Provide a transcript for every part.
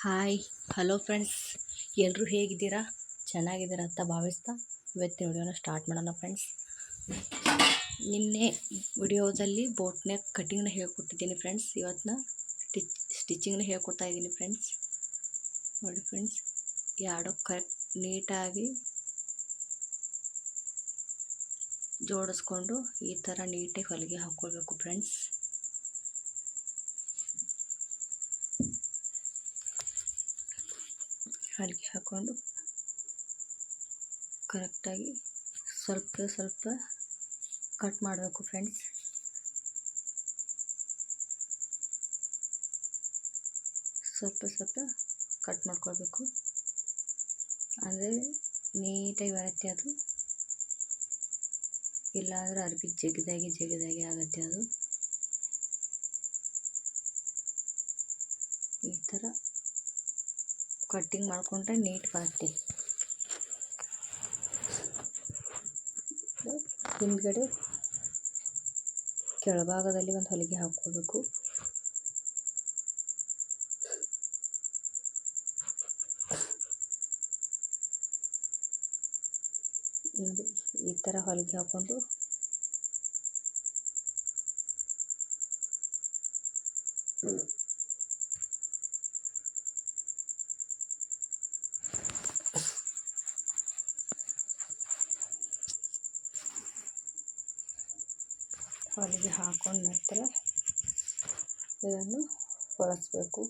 Hi hello friends ಎಲ್ಲರೂ ಹೇಗಿದ್ದೀರಾ? ಚೆನ್ನಾಗಿದ್ದೀರಾ ಅಂತ ಭಾವಿಸ್ತಾ ಇವತ್ತಿನ ವಿಡಿಯೋನ ಸ್ಟಾರ್ಟ್ ಮಾಡೋಣ ಫ್ರೆಂಡ್ಸ್ ನಿನ್ನೆ ವಿಡಿಯೋದಲ್ಲಿ ಬೋಟ್ನ ಕಟ್ಟಿಂಗ್ನ ಹೇಳ್ಕೊಟ್ಟಿದ್ದೀನಿ ಫ್ರೆಂಡ್ಸ್ ಇವತ್ತಿನ ಸ್ಟಿಚ್ ಸ್ಟಿಚಿಂಗ್ನ ಹೇಳ್ಕೊಡ್ತಾ ಇದ್ದೀನಿ ಫ್ರೆಂಡ್ಸ್ ನೋಡಿ ಫ್ರೆಂಡ್ಸ್ ಎರಡು ಕರೆಕ್ಟ್ ನೀಟಾಗಿ ಜೋಡಿಸ್ಕೊಂಡು ಈ ಥರ ನೀಟಾಗಿ ಹೊಲಿಗೆ ಹಾಕ್ಕೊಳ್ಬೇಕು ಫ್ರೆಂಡ್ಸ್ ಹೊಲಿಗೆ ಹಾಕ್ಕೊಂಡು ಕರೆಕ್ಟಾಗಿ ಸ್ವಲ್ಪ ಸ್ವಲ್ಪ ಕಟ್ ಮಾಡಬೇಕು ಫ್ರೆಂಡ್ಸ್ ಸ್ವಲ್ಪ ಸ್ವಲ್ಪ ಕಟ್ ಮಾಡ್ಕೊಳ್ಬೇಕು. ಅಂದರೆ ನೀಟಾಗಿ ಬರುತ್ತೆ ಅದು. ಇಲ್ಲಾಂದ್ರೆ ಅರ್ಬಿ ಜಗಿದಾಗಿ ಜಗಿದಾಗಿ ಆಗುತ್ತೆ ಅದು. ಈ ಥರ ಕಟ್ಟಿಂಗ್ ಮಾಡಿಕೊಂಡ್ರೆ ನೀಟ್ ಬರುತ್ತೆ ಹಿಂದ್ಗಡೆ ಕೆಳಭಾಗದಲ್ಲಿ ಒಂದು ಹೊಲಿಗೆ ಹಾಕ್ಕೋಬೇಕು. ನೋಡಿ ಈ ಥರ ಹೊಲಿಗೆ ಹಾಕ್ಕೊಂಡು ಹೊಲಿಗೆ ಹಾಕೊಂಡ ನಂತರ ಇದನ್ನು ಹೊಲಿಸ್ಬೇಕು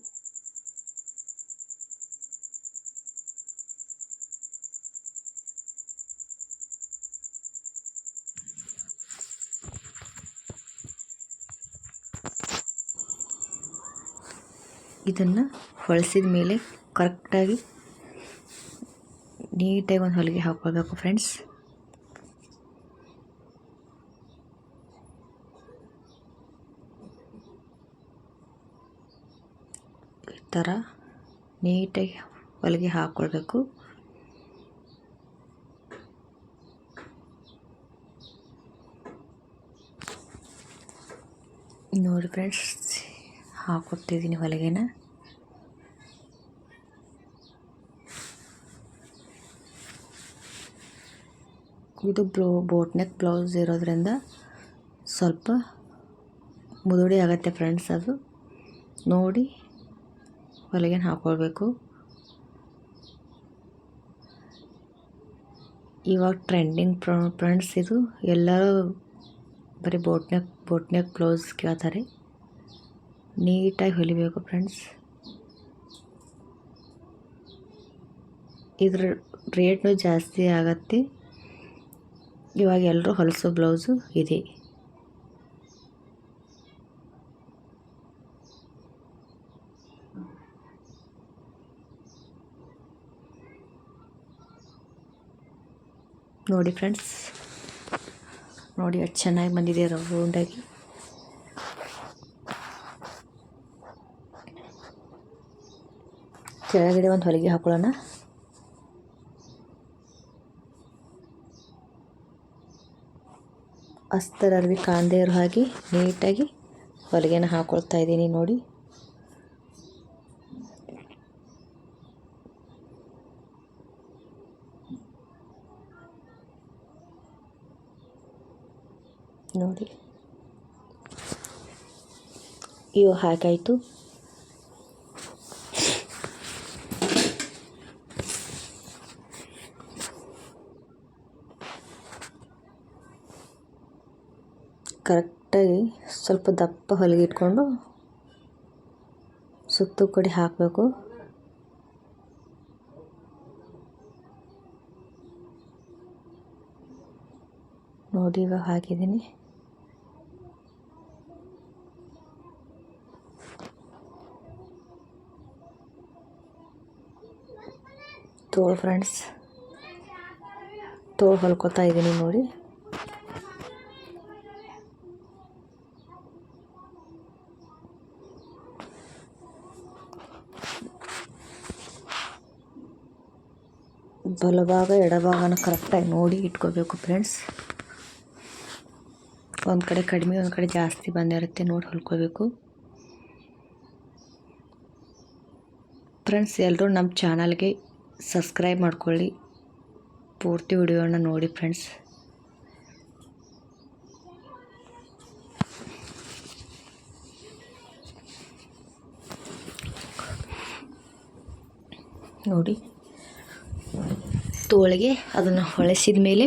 ಇದನ್ನು ಹೊಲಿಸಿದ ಮೇಲೆ ಕರೆಕ್ಟಾಗಿ ನೀಟಾಗಿ ಒಂದು ಹೊಲಿಗೆ ಹಾಕ್ಕೊಳ್ಬೇಕು ಫ್ರೆಂಡ್ಸ್ ಥರ ನೀಟಾಗಿ ಹೊಲಿಗೆ ಹಾಕ್ಕೊಳ್ಬೇಕು ನೋಡಿ ಫ್ರೆಂಡ್ಸ್ ಹಾಕೊಡ್ತಿದ್ದೀನಿ ಹೊಲಿಗೆನ. ಇದು ಬ್ಲೌ ಬೋಟ್ ಬ್ಲೌಸ್ ಇರೋದ್ರಿಂದ ಸ್ವಲ್ಪ ಮುದುಡಿ ಆಗುತ್ತೆ ಫ್ರೆಂಡ್ಸ್ ಅದು. ನೋಡಿ ಹೊಲಿಗೆನ ಹಾಕ್ಕೊಳ್ಬೇಕು ಇವಾಗ ಟ್ರೆಂಡಿಂಗ್ ಫ್ರೆಂಡ್ಸ್ ಇದು. ಎಲ್ಲರೂ ಬರೀ ಬೋಟ್ನ್ಯಾಗ ಬೋಟ್ನ್ಯಾಗ ಕ್ಲೋಸ್ ಕೇಳ್ತಾರೆ. ನೀಟಾಗಿ ಹೊಲಿಬೇಕು ಫ್ರೆಂಡ್ಸ್ ಇದ್ರ ರೇಟ್ನು ಜಾಸ್ತಿ ಆಗತ್ತೆ. ಇವಾಗ ಎಲ್ಲರೂ ಹೊಲಿಸೋ ಬ್ಲೌಸು ಇದೆ. ನೋಡಿ ಫ್ರೆಂಡ್ಸ್ ನೋಡಿ ಎಷ್ಟು ಚೆನ್ನಾಗಿ ಬಂದಿದೆ ರೌಂಡಾಗಿ ಕೆಳಗಡೆ ಒಂದು ಹೊಲಿಗೆ ಹಾಕೊಳ್ಳೋಣ. ಅಸ್ತರ ಅರ್ವಿ ಕಾಣದೇ ಇರೋ ಹಾಗೆ ನೀಟಾಗಿ ಹೊಲಿಗೆನ ಹಾಕೊಳ್ತಾ ಇದ್ದೀನಿ ನೋಡಿ ನೋಡಿ. ಇವು ಹಾಗಾಯಿತು ಕರೆಕ್ಟಾಗಿ ಸ್ವಲ್ಪ ದಪ್ಪ ಹೊಲಿಗೆ ಇಟ್ಕೊಂಡು ಸುತ್ತು ಕಡೆ ಹಾಕಬೇಕು. ನೋಡಿ ಇವಾಗ ಹಾಕಿದ್ದೀನಿ ತೋಳು ಫ್ರೆಂಡ್ಸ್. ತೋಳು ಹೊಲ್ಕೊತಾ ಇದ್ದೀನಿ ನೋಡಿ. ಬಲಭಾಗ, ಎಡಭಾಗನ ಕರೆಕ್ಟಾಗಿ ನೋಡಿ ಇಟ್ಕೋಬೇಕು ಫ್ರೆಂಡ್ಸ್. ಒಂದು ಕಡೆ ಕಡಿಮೆ, ಒಂದು ಕಡೆ ಜಾಸ್ತಿ ಬಂದಿರುತ್ತೆ ನೋಡಿ ಹೊಲ್ಕೋಬೇಕು. ಫ್ರೆಂಡ್ಸ್ ಎಲ್ಲರೂ ನಮ್ಮ ಚಾನಲ್ಗೆ ಸಬ್ಸ್ಕ್ರೈಬ್ ಮಾಡ್ಕೊಳ್ಳಿ. ಪೂರ್ತಿ ವಿಡಿಯೋನ ನೋಡಿ ಫ್ರೆಂಡ್ಸ್. ನೋಡಿ. ತೋಳಿಗೆ ಅದನ್ನು ಹೊಳೆಸಿದ ಮೇಲೆ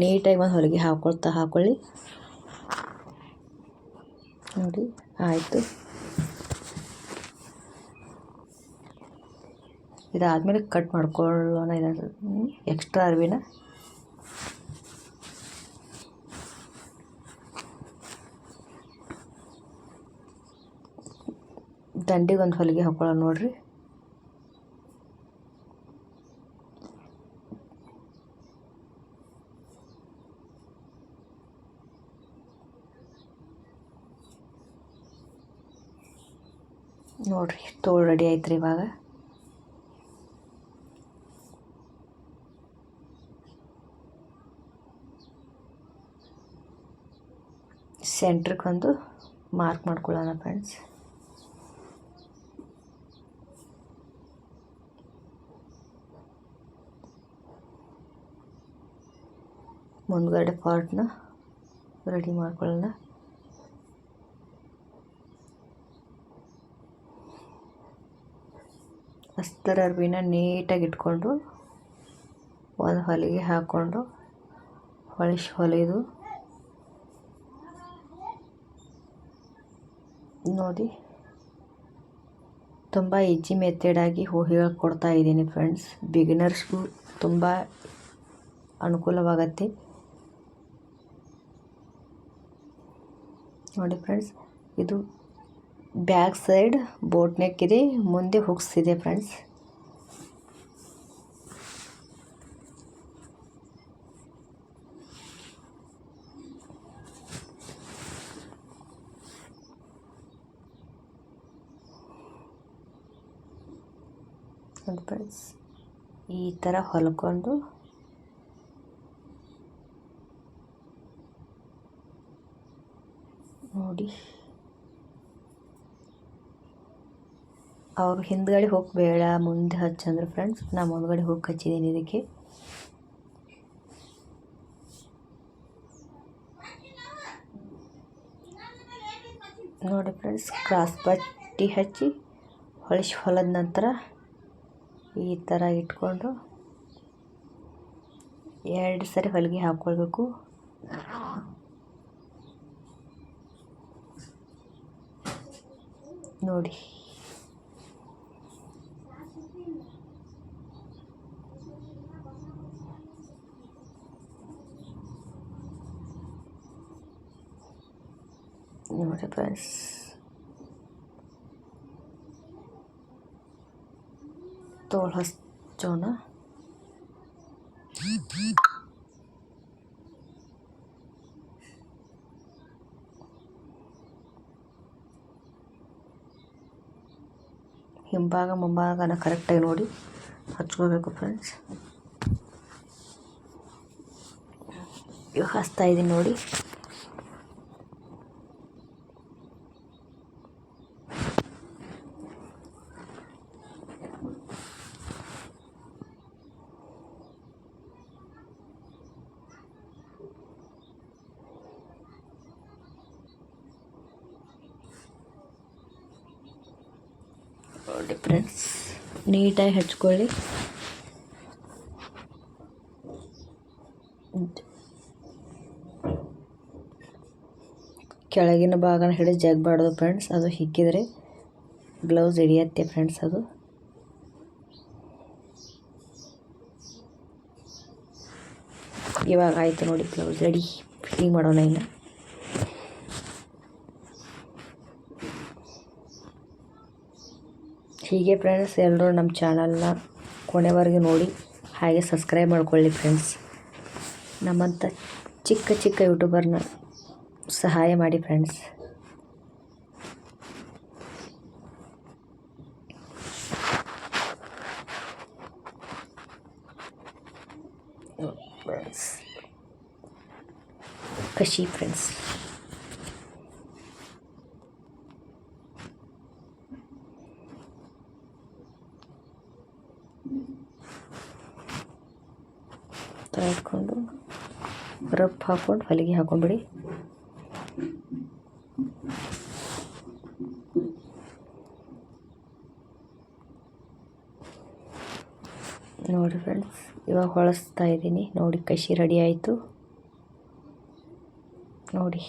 ನೀಟಾಗಿ ಒಂದು ಹೊಲಿಗೆ ಹಾಕೊಳ್ತಾ ಹಾಕೊಳ್ಳಿ. ನೋಡಿ, ಆಯಿತು. ಇದಾದಮೇಲೆ ಕಟ್ ಮಾಡ್ಕೊಳ್ಳೋಣ ಇದನ್ನು ಎಕ್ಸ್ಟ್ರಾ ಅರಿವಿನ. ದಂಡಿಗೆ ಒಂದು ಹೊಲಿಗೆ ಹಾಕೊಳ್ಳೋಣ ನೋಡಿರಿ. ನೋಡ್ರಿ, ತೋಳು ರೆಡಿ ಆಯ್ತು ರೀ ಇವಾಗ. ಸೆಂಟ್ರಿಗೆ ಒಂದು ಮಾರ್ಕ್ ಮಾಡ್ಕೊಳ್ಳೋಣ ಫ್ರೆಂಡ್ಸ್ ಮುಂದ್ಗಡೆ ಪಾರ್ಟ್ನ ರೆಡಿ ಮಾಡ್ಕೊಳ್ಳೋಣ. ಅಸ್ತರ ಅರ್ವಿನ ನೀಟಾಗಿ ಇಟ್ಕೊಂಡು, ಒಂದು ಹೊಲಿಗೆ ಹಾಕ್ಕೊಂಡು ಹೊಳಿಸಿ ಹೊಲಿದು ನೋಡಿ. ತುಂಬ ಈಜಿ ಮೆಥಡಾಗಿ ಹೇಳ್ಕೊಡ್ತಾ ಇದ್ದೀನಿ ಫ್ರೆಂಡ್ಸ್ ಬಿಗಿನರ್ಸ್ಗೂ ತುಂಬ ಅನುಕೂಲವಾಗತ್ತೆ. ನೋಡಿ ಫ್ರೆಂಡ್ಸ್ ಇದು ಬ್ಯಾಕ್ ಸೈಡ್ ಬೋಟ್ ನೆಕ್ ಇದೆ, ಮುಂದೆ ಹುಕ್ಸ್ ಇದೆ ಫ್ರೆಂಡ್ಸ್ ನೋಡಿ ಫ್ರೆಂಡ್ಸ್, ಈ ಥರ ಹೊಲ್ಕೊಂಡು ನೋಡಿ. ಅವ್ರು ಹಿಂದ್ಗಡೆ ಹೋಗಿ ಬೇಡ, ಮುಂದೆ ಹಚ್ಚಂದ್ರೆ ಫ್ರೆಂಡ್ಸ್, ನಾ ಮುಂದ್ಗಡೆ ಹೋಗಿ ಹಚ್ಚಿದ್ದೀನಿ ಇದಕ್ಕೆ. ನೋಡಿ ಫ್ರೆಂಡ್ಸ್, ಕ್ರಾಸ್ ಪಟ್ಟಿ ಹಚ್ಚಿ ಹೊಳಿಸಿ ಹೊಲದ ನಂತರ ಈ ಥರ ಇಟ್ಕೊಂಡು ಎರಡು ಸರಿ ಹೊಲಿಗೆ ಹಾಕ್ಕೊಳ್ಬೇಕು. ನೋಡಿ. ನೋಡಿ ಫ್ರೆಂಡ್ಸ್ ತೋಳು ಹಚ್ಚೋಣ ಹಿಂಭಾಗ ಮುಂಭಾಗನ ಕರೆಕ್ಟಾಗಿ ನೋಡಿ ಹಚ್ಕೋಬೇಕು ಫ್ರೆಂಡ್ಸ್ ಇವಾಗ ಹಚ್ತಾ ಇದ್ದೀನಿ ನೋಡಿ ನೋಡಿ ಫ್ರೆಂಡ್ಸ್ ನೀಟಾಗಿ ಹಚ್ಕೊಳ್ಳಿ. ಕೆಳಗಿನ ಭಾಗನ ಹಿಡಿದು ಜಗ್ಬಾರ್ದು ಫ್ರೆಂಡ್ಸ್ ಅದು ಹಿಕ್ಕಿದ್ರೆ ಬ್ಲೌಸ್ ಹಿಡಿಯತ್ತೆ ಫ್ರೆಂಡ್ಸ್ ಅದು. ಇವಾಗ ಆಯಿತು ನೋಡಿ ಬ್ಲೌಸ್ ರೆಡಿ ಫಿಟ್ಟಿಂಗ್ ಮಾಡೋಣ ಇನ್ನು. ಹೀಗೆ ಫ್ರೆಂಡ್ಸ್ ಎಲ್ಲರೂ ನಮ್ಮ ಚಾನಲ್ನ ಕೊನೆವರೆಗೆ ನೋಡಿ, ಹಾಗೆ ಸಬ್ಸ್ಕ್ರೈಬ್ ಮಾಡ್ಕೊಳ್ಳಿ ಫ್ರೆಂಡ್ಸ್ ನಮ್ಮಂಥ ಚಿಕ್ಕ ಚಿಕ್ಕ ಯೂಟ್ಯೂಬರ್ನ ಸಹಾಯ ಮಾಡಿ ಫ್ರೆಂಡ್ಸ್ ಕಶಿ ಫ್ರೆಂಡ್ಸ್ ಇಟ್ಕೊಂಡು ರಫ್ ಹಾಕ್ಕೊಂಡು ಹೊಲಿಗೆ ಹಾಕೊಂಡ್ಬಿಡಿ. ನೋಡಿ ಫ್ರೆಂಡ್ಸ್ ಇವಾಗ ಹೊಳಸ್ತಾ ಇದ್ದೀನಿ. ನೋಡಿ ಕಸಿ ರೆಡಿ ಆಯಿತು. ನೋಡಿ.